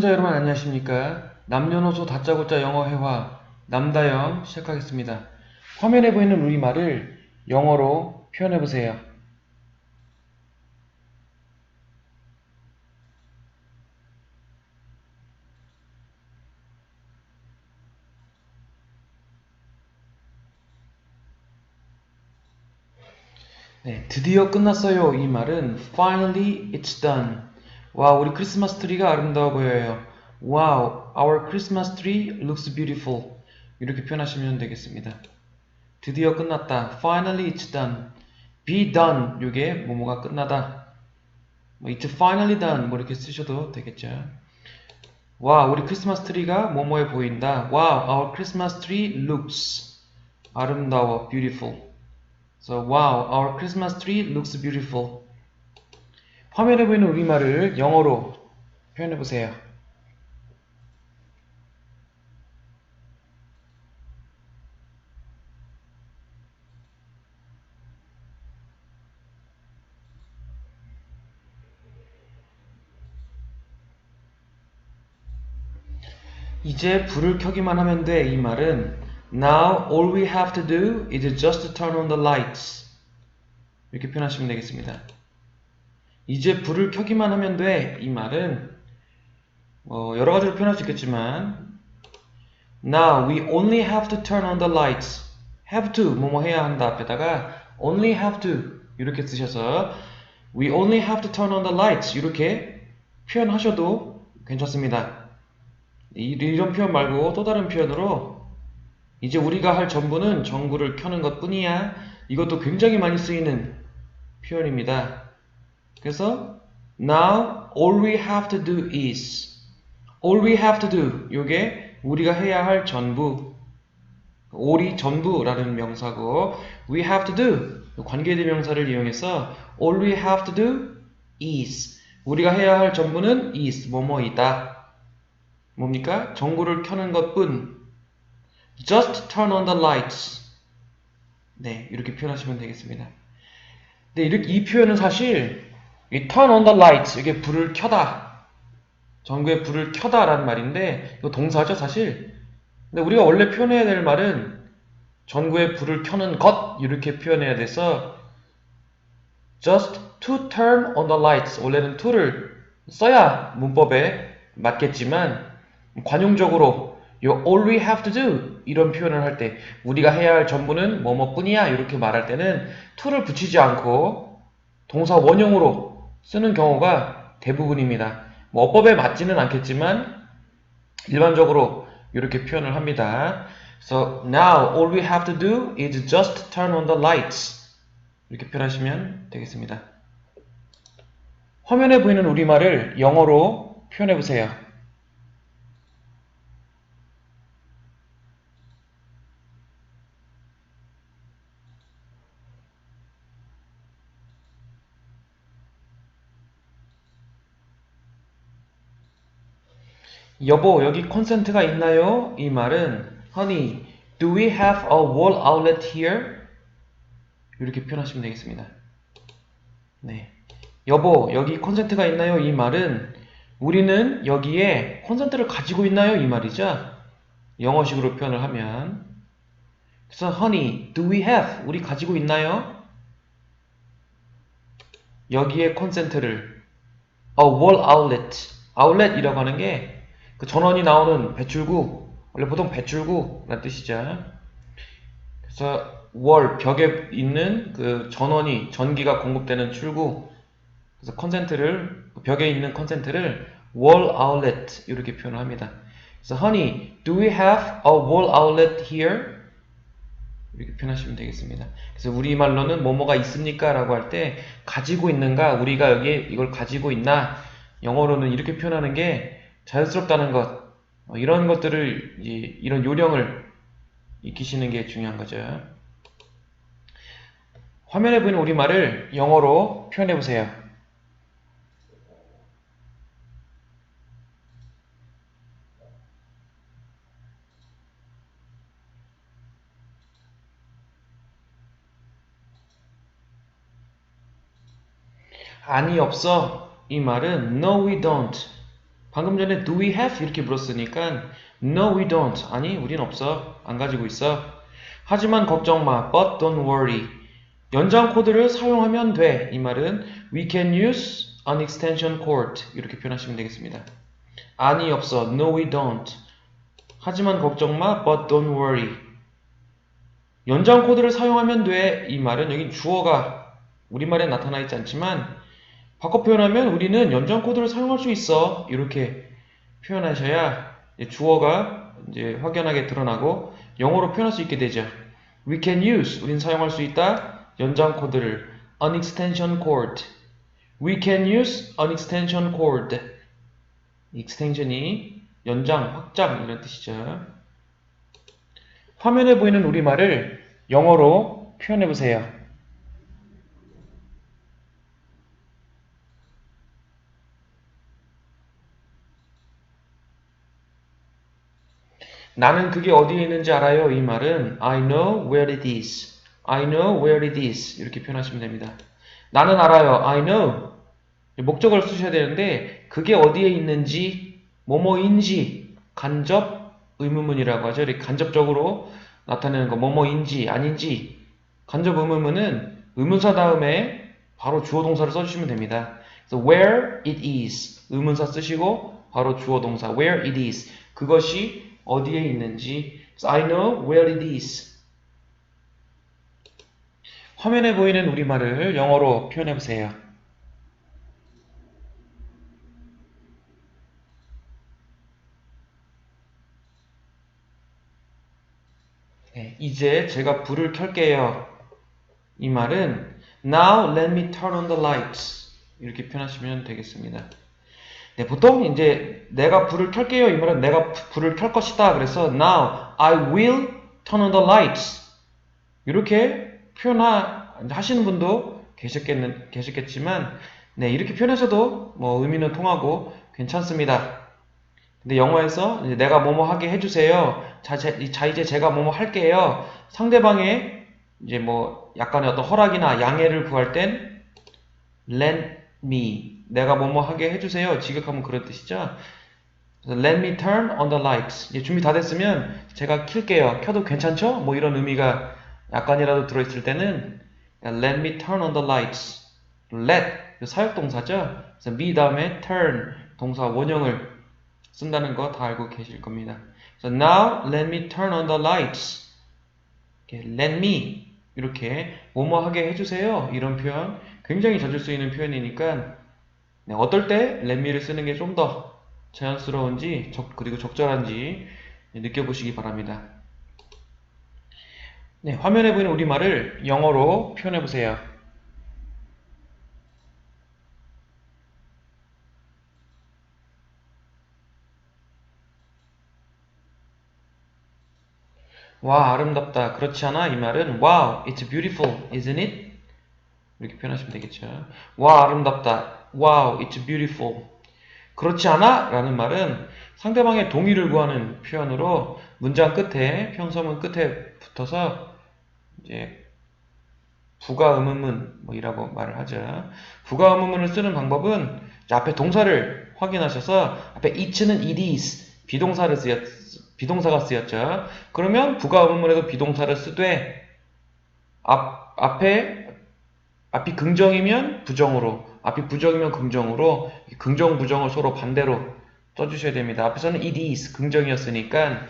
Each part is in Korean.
시청자 여러분 안녕하십니까? 남녀노소 다짜고짜 영어 회화 남다영 시작하겠습니다. 화면에 보이는 우리말을 영어로 표현해 보세요. 네, 드디어 끝났어요. 이 말은 finally it's done. 와, 우리 크리스마스 트리가 아름다워 보여요. Wow, our Christmas tree looks beautiful. 이렇게 표현하시면 되겠습니다. 드디어 끝났다. Finally it's done. Be done. 이게 뭐뭐가 끝나다. 뭐 it's finally done. 뭐 이렇게 쓰셔도 되겠죠. 와, 우리 크리스마스 트리가 뭐뭐해 보인다. Wow, our Christmas tree looks 아름다워, beautiful. So, wow, our Christmas tree looks beautiful. 화면에 보이는 우리말을 영어로 표현해 보세요. 이제 불을 켜기만 하면 돼. 이 말은 Now all we have to do is just turn on the lights. 이렇게 표현하시면 되겠습니다. 이제 불을 켜기만 하면 돼. 이 말은 뭐 여러 가지로 표현할 수 있겠지만 Now we only have to turn on the lights. have to 뭐뭐 해야 한다 앞에다가 only have to 이렇게 쓰셔서 we only have to turn on the lights 이렇게 표현하셔도 괜찮습니다. 이- 이런 표현 말고 또 다른 표현으로 이제 우리가 할 전부는 전구를 켜는 것 뿐이야. 이것도 굉장히 많이 쓰이는 표현입니다. 그래서 now all we have to do is all we have to do 요게 우리가 해야 할 전부 all이 전부라는 명사고 we have to do 관계대명사를 이용해서 all we have to do is 우리가 해야 할 전부는 is 뭐뭐이다. 뭡니까? 전구를 켜는 것뿐 just turn on the lights 네 이렇게 표현하시면 되겠습니다 네 이렇게 이 표현은 사실 이 turn on the lights. 이게 불을 켜다. 전구에 불을 켜다 라는 말인데 이거 동사죠 사실? 근데 우리가 원래 표현해야 될 말은 전구에 불을 켜는 것 이렇게 표현해야 돼서 just to turn on the lights. 원래는 to를 써야 문법에 맞겠지만 관용적으로 요 all we have to do 이런 표현을 할 때 우리가 해야 할 전부는 뭐뭐뿐이야 이렇게 말할 때는 to를 붙이지 않고 동사 원형으로 쓰는 경우가 대부분입니다. 뭐 어법에 맞지는 않겠지만 일반적으로 이렇게 표현을 합니다. So now all we have to do is just turn on the lights 이렇게 표현하시면 되겠습니다. 화면에 보이는 우리말을 영어로 표현해 보세요. 여보, 여기 콘센트가 있나요? 이 말은 Honey, do we have a wall outlet here? 이렇게 표현하시면 되겠습니다. 네. 여보, 여기 콘센트가 있나요? 이 말은 우리는 여기에 콘센트를 가지고 있나요? 이 말이죠. 영어식으로 표현을 하면 그래서 Honey, do we have? 우리 가지고 있나요? 여기에 콘센트를 a wall outlet, outlet이라고 하는 게 그 전원이 나오는 배출구, 원래 보통 배출구라는 뜻이죠. 그래서 월 벽에 있는 그 전원이 전기가 공급되는 출구, 그래서 컨센트를 벽에 있는 컨센트를 wall outlet 이렇게 표현을 합니다. 그래서 honey, do we have a wall outlet here? 이렇게 표현하시면 되겠습니다. 그래서 우리말로는 뭐뭐가 있습니까? 라고 할 때 가지고 있는가? 우리가 여기에 이걸 가지고 있나? 영어로는 이렇게 표현하는 게 자연스럽다는 것 어, 이런 것들을 이런 요령을 익히시는 게 중요한 거죠. 화면에 보이는 우리말을 영어로 표현해 보세요. 아니 없어 이 말은 no we don't 방금 전에 do we have 이렇게 물었으니까 no we don't. 아니 우린 없어. 안 가지고 있어. 하지만 걱정 마 but don't worry. 연장 코드를 사용하면 돼. 이 말은 we can use an extension cord. 이렇게 표현하시면 되겠습니다. 아니 없어. no we don't. 하지만 걱정 마 but don't worry. 연장 코드를 사용하면 돼. 이 말은 여기 주어가 우리말에 나타나 있지 않지만 바꿔 표현하면 우리는 연장 코드를 사용할 수 있어. 이렇게 표현하셔야 주어가 이제 확연하게 드러나고 영어로 표현할 수 있게 되죠. We can use. 우린 사용할 수 있다. 연장 코드를 an extension cord. We can use an extension cord. extension이 연장, 확장 이런 뜻이죠. 화면에 보이는 우리말을 영어로 표현해 보세요. 나는 그게 어디에 있는지 알아요. 이 말은 I know where it is. I know where it is. 이렇게 표현하시면 됩니다. 나는 알아요. I know. 목적을 쓰셔야 되는데 그게 어디에 있는지 뭐뭐인지 간접 의문문이라고 하죠. 이렇게 간접적으로 나타내는 거 뭐뭐인지 아닌지 간접 의문문은 의문사 다음에 바로 주어 동사를 써주시면 됩니다. 그래서 where it is 의문사 쓰시고 바로 주어 동사 where it is 그것이 어디에 있는지 I know where it is 화면에 보이는 우리말을 영어로 표현해 보세요. 네, 이제 제가 불을 켤게요. 이 말은 Now let me turn on the lights 이렇게 표현하시면 되겠습니다. 네, 보통 이제 내가 불을 켤게요. 이 말은 내가 불을 켤 것이다. 그래서 now I will turn on the lights. 이렇게 표현하시는 분도 계셨겠는, 계셨겠지만, 네, 이렇게 표현하셔도 뭐 의미는 통하고 괜찮습니다. 근데 영어에서 내가 뭐뭐 하게 해주세요. 자, 제, 자, 이제 제가 뭐뭐 할게요. 상대방의 이제 뭐 약간의 어떤 허락이나 양해를 구할 땐 let me 내가 뭐뭐 하게 해주세요. 직역하면 그런 뜻이죠. Let me turn on the lights. 이제 준비 다 됐으면 제가 킬게요. 켜도 괜찮죠? 뭐 이런 의미가 약간이라도 들어있을 때는 Let me turn on the lights. Let 사역동사죠. 그래서 me 다음에 turn 동사 원형을 쓴다는 거 다 알고 계실 겁니다. 그래서 now let me turn on the lights. let me 이렇게 뭐뭐 하게 해주세요. 이런 표현 굉장히 자주 쓰이는 표현이니까 네, 어떨 때 me를 쓰는 게 좀 더 자연스러운지 적, 그리고 적절한지 느껴보시기 바랍니다. 네, 화면에 보이는 우리말을 영어로 표현해 보세요. 와 아름답다 그렇지 않아? 이 말은 wow it's beautiful isn't it? 이렇게 표현하시면 되겠죠 와 아름답다 wow it's beautiful 그렇지 않아? 라는 말은 상대방의 동의를 구하는 표현으로 문장 끝에 평서문 끝에 붙어서 이제 부가 의문문 뭐 이라고 말을 하죠 부가 의문문을 쓰는 방법은 앞에 동사를 확인하셔서 앞에 it는 it is 비동사를 쓰였 비동사가 쓰였죠. 그러면 부가 의문문에도 비동사를 쓰되 앞, 앞에 앞이 긍정이면 부정으로 앞이 부정이면 긍정으로 긍정 부정을 서로 반대로 써주셔야 됩니다. 앞에서는 it is 긍정이었으니까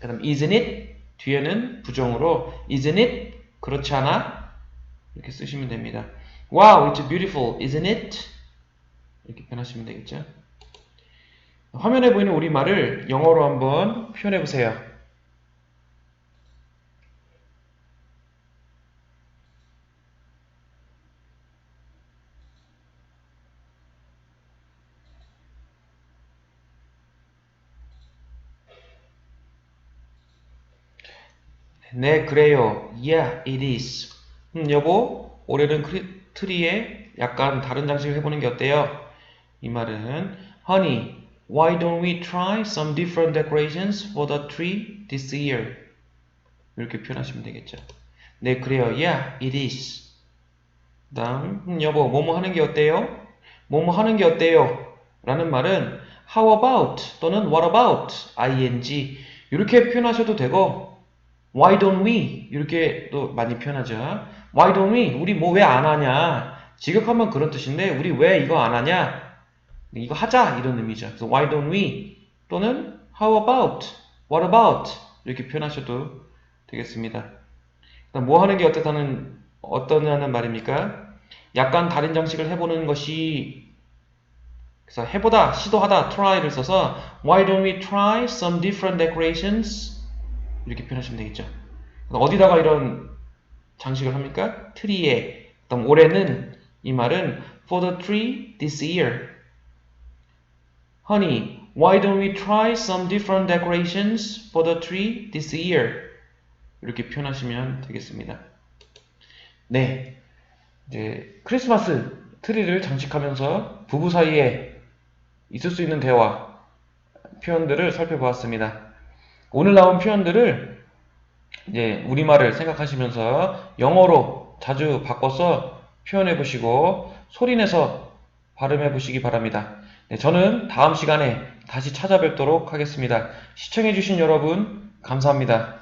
그 다음 isn't it 뒤에는 부정으로 isn't it 그렇지 않아 이렇게 쓰시면 됩니다. Wow, it's beautiful, isn't it? 이렇게 표현하시면 되겠죠. 화면에 보이는 우리말을 영어로 한번 표현해 보세요. 네, 그래요. Yeah, it is. 음, 여보, 올해는 크리, 트리에 약간 다른 장식을 해보는 게 어때요? 이 말은 Honey, Why don't we try some different decorations for the tree this year? 이렇게 표현하시면 되겠죠. 네, 그래요. Yeah, it is. 다음, 음, 여보, 뭐뭐 하는 게 어때요? 뭐뭐 하는 게 어때요? 라는 말은 how about 또는 what about ing 이렇게 표현하셔도 되고 why don't we 이렇게 또 많이 표현하죠. why don't we 우리 뭐 왜 안 하냐 지극하면 그런 뜻인데 우리 왜 이거 안 하냐 이거 하자 이런 의미죠. 그래서 why don't we 또는 how about what about 이렇게 표현하셔도 되겠습니다. 뭐 하는 게 어떻다는 어떠냐는 말입니까? 약간 다른 장식을 해보는 것이 그래서 해보다, 시도하다, try를 써서 Why don't we try some different decorations? 이렇게 표현하시면 되겠죠. 그럼 어디다가 이런 장식을 합니까? 트리에. 그다음 올해는 이 말은 for the tree this year. Honey, why don't we try some different decorations for the tree this year? 이렇게 표현하시면 되겠습니다. 네. 이제 크리스마스 트리를 장식하면서 부부 사이에 있을 수 있는 대화 표현들을 살펴보았습니다. 오늘 나온 표현들을 이제 우리말을 생각하시면서 영어로 자주 바꿔서 표현해 보시고 소리내서 발음해 보시기 바랍니다. 네, 저는 다음 시간에 다시 찾아뵙도록 하겠습니다. 시청해 주신 여러분 감사합니다.